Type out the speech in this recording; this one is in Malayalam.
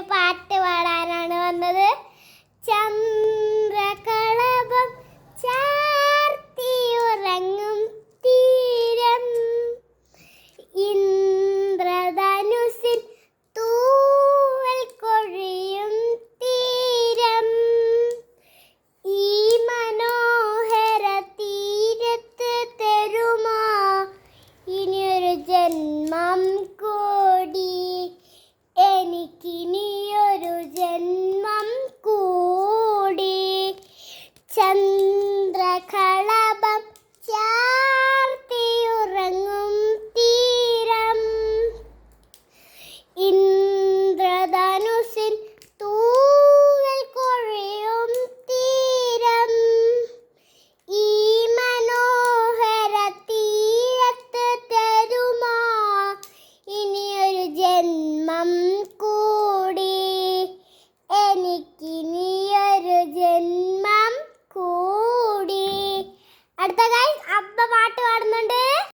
ഒരു പാട്ട് പാടാനാണ് വന്നത്. ചന്ദ്രകളഭം ചാർത്തിയുറങ്ങും തീരം. ഇന്ദ്രധനുസിൽ തൂവൽ കൊഴിയും തീരം. ഈ മനോഹര തീരത്ത് തരുമാ? ഇനിയൊരു ജന്മം കൂടി എനിക്കിനിയൊരു ജന്മം കൂടി എനിക്കിനിയൊരു ജന്മം കൂടി. അടുത്ത കാര്യം അപ്പ പാട്ട് പാടുന്നുണ്ട്.